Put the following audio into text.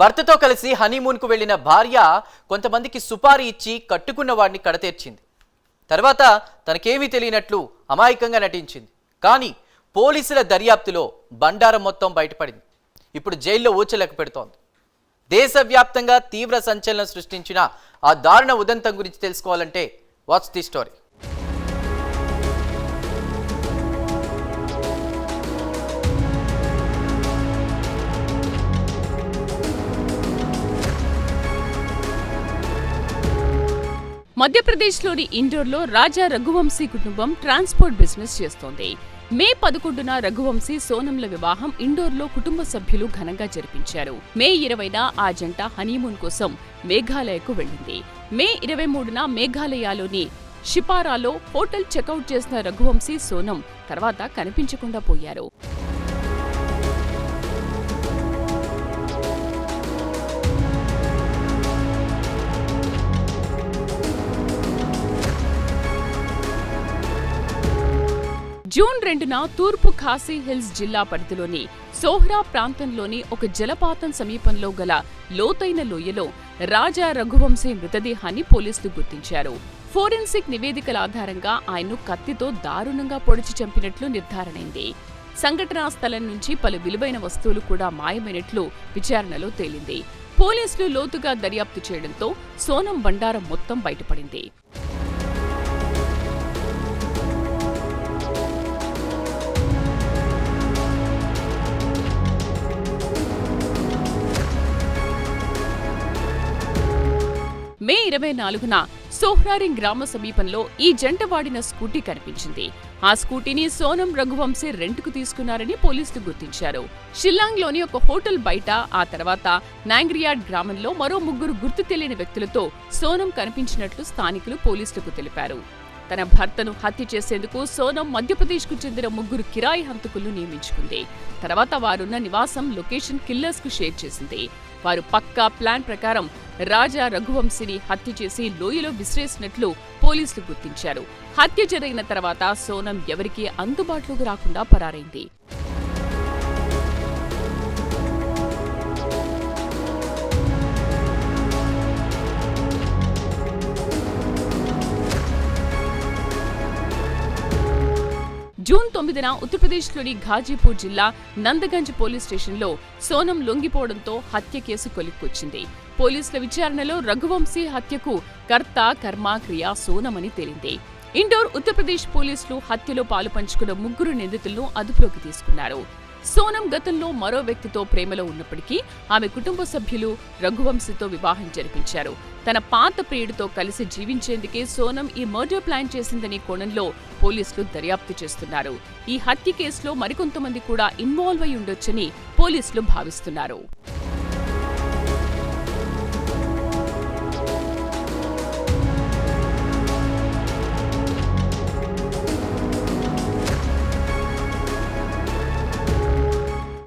భర్తతో కలిసి హనీమూన్కు వెళ్ళిన భార్య కొంతమందికి సుపారీ ఇచ్చి కట్టుకున్న వాడిని కడతీర్చింది. తర్వాత తనకేమీ తెలియనట్లు అమాయకంగా నటించింది. కానీ పోలీసుల దర్యాప్తులో బండారం మొత్తం బయటపడింది. ఇప్పుడు జైల్లో ఊచలకు పెడుతోంది. దేశవ్యాప్తంగా తీవ్ర సంచలనం సృష్టించిన ఆ దారుణ ఉదంతం గురించి తెలుసుకోవాలంటే వాట్స్ ది స్టోరీ. మధ్యప్రదేశ్లోని ఇండోర్లో రాజా రఘువంశీ కుటుంబం ట్రాన్స్పోర్ట్ బిజినెస్ చేస్తోంది. మే పదకొండున రఘువంశీ సోనంల వివాహం ఇండోర్లో కుటుంబ సభ్యులు ఘనంగా జరిపించారు. మే ఇరవైన ఆ జంట హనీమూన్ కోసం మేఘాలయకు వెళ్ళింది. మే ఇరవై మూడున మేఘాలయలోని షిపారాలో హోటల్ చెక్అవుట్ చేసిన రఘువంశీ సోనం తర్వాత కనిపించకుండా పోయారు. జూన్ రెండున తూర్పు ఖాసీ హిల్స్ జిల్లా పరిధిలోని సోహ్రా ప్రాంతంలోని ఒక జలపాతం సమీపంలో గల లోతైన లోయలో రాజా రఘువంశీ మృతదేహాన్ని పోలీసులు గుర్తించారు. ఫోరెన్సిక్ నివేదికల ఆధారంగా ఆయన్ను కత్తితో దారుణంగా పొడిచి చంపినట్లు నిర్ధారణైంది. సంఘటనా స్థలం నుంచి పలు విలువైన వస్తువులు కూడా మాయమైనట్లు విచారణలో తేలింది. పోలీసులు లోతుగా దర్యాప్తు చేయడంతో సోనం బండారం మొత్తం బయటపడింది. మే ఇరవై నాలుగున సోహ్రారింగ్ గ్రామ సమీపంలో ఈ జంట వాడిన స్కూటీ కనిపించింది. ఆ స్కూటీని సోనం రఘువంశీ రెంట్కు తీసుకున్నారని పోలీసులు గుర్తించారు. షిల్లాంగ్లోని ఒక హోటల్ బయట ఆ తర్వాత నాంగ్రియాడ్ గ్రామంలో మరో ముగ్గురు గుర్తు తెలియని వ్యక్తులతో సోనం కనిపించినట్లు స్థానికులు పోలీసులకు తెలిపారు. తన భర్తను హత్య చేసేందుకు సోనం మధ్యప్రదేశ్కు చెందిన ముగ్గురు కిరాయి హంతకులను నియమించుకుంది. తర్వాత వారున్న నివాసం లొకేషన్ కిల్లర్స్కు షేర్ చేసింది. వారు పక్కా ప్లాన్ ప్రకారం రాజా రఘువంశిని హత్య చేసి లోయలో విసిరేసినట్లు పోలీసులు గుర్తించారు. హత్య జరిగిన తర్వాత సోనం ఎవరికీ అందుబాటులోకి రాకుండా పరారైంది. జూన్ తొమ్మిదిన ఉత్తరప్రదేశ్లోని ఘాజీపూర్ జిల్లా నందగంజ్ పోలీస్ స్టేషన్లో సోనం లొంగిపోవడంతో హత్య కేసు కొలిక్కొచ్చింది. పోలీసుల విచారణలో రఘువంశీ హత్యకు కర్త కర్మ క్రియ సోనమని తేలింది. ఇండోర్ ఉత్తరప్రదేశ్ పోలీసులు హత్యలో పాలుపంచుకున్న ముగ్గురు నిందితులను అదుపులోకి తీసుకున్నారు. సోనం గతంలో మరో వ్యక్తితో ప్రేమలో ఉన్నప్పటికీ ఆమె కుటుంబ సభ్యులు రఘువంశీతో వివాహం జరిపించారు. తన పాత ప్రియుడితో కలిసి జీవించేందుకే సోనం ఈ మర్డర్ ప్లాన్ చేసిందని కోణంలో పోలీసులు దర్యాప్తు చేస్తున్నారు. ఈ హత్య కేసులో మరికొంతమంది కూడా ఇన్వాల్వ్ అయి ఉండొచ్చని పోలీసులు భావిస్తున్నారు.